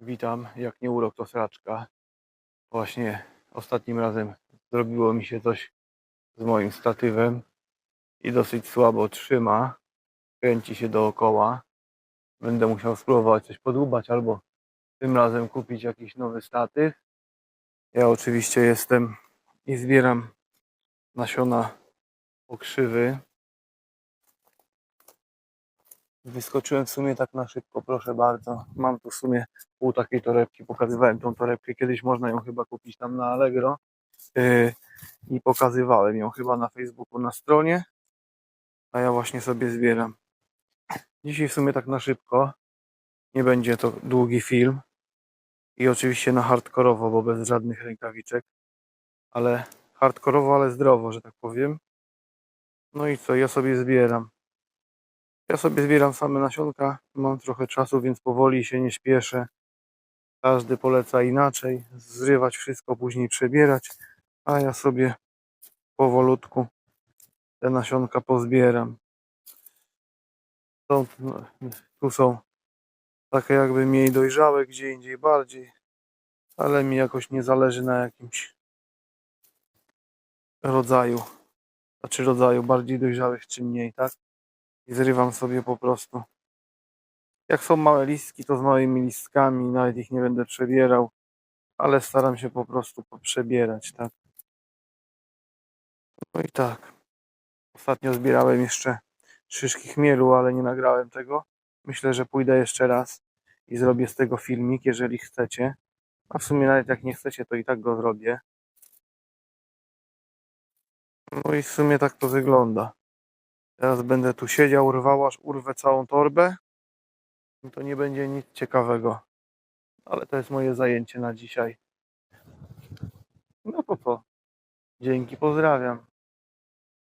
Witam, jak nie urok to sraczka. Właśnie ostatnim razem zrobiło mi się coś z moim statywem i dosyć słabo trzyma. Kręci się dookoła. Będę musiał spróbować coś podłubać albo tym razem kupić jakiś nowy statyw. Ja oczywiście jestem i zbieram nasiona pokrzywy. Wyskoczyłem w sumie tak na szybko, proszę bardzo. Mam tu w sumie pół takiej torebki. Pokazywałem tą torebkę. Kiedyś można ją chyba kupić tam na Allegro. Yy, I pokazywałem ją chyba na Facebooku na stronie. A ja właśnie sobie zbieram. Dzisiaj w sumie tak na szybko. Nie będzie to długi film. I oczywiście na hardkorowo, bo bez żadnych rękawiczek. Ale hardkorowo, ale zdrowo, że tak powiem. No i co, ja sobie zbieram. Ja sobie zbieram same nasionka, mam trochę czasu, więc powoli się nie śpieszę. Każdy poleca inaczej, zrywać wszystko, później przebierać, a ja sobie powolutku te nasionka pozbieram. Są, no, tu są takie jakby mniej dojrzałe, gdzie indziej bardziej, ale mi jakoś nie zależy na jakimś rodzaju, znaczy rodzaju bardziej dojrzałych czy mniej, tak? I zrywam sobie po prostu. Jak są małe listki, to z małymi listkami, nawet ich nie będę przebierał, ale staram się po prostu poprzebierać, tak. No i tak. Ostatnio zbierałem jeszcze szyszki chmielu, ale nie nagrałem tego. Myślę, że pójdę jeszcze raz i zrobię z tego filmik, jeżeli chcecie. A w sumie nawet jak nie chcecie, to i tak go zrobię. No i w sumie tak to wygląda. Teraz będę tu siedział, rwał, aż urwę całą torbę. I To nie będzie nic ciekawego. Ale to jest moje zajęcie na dzisiaj. No to co? Dzięki, pozdrawiam.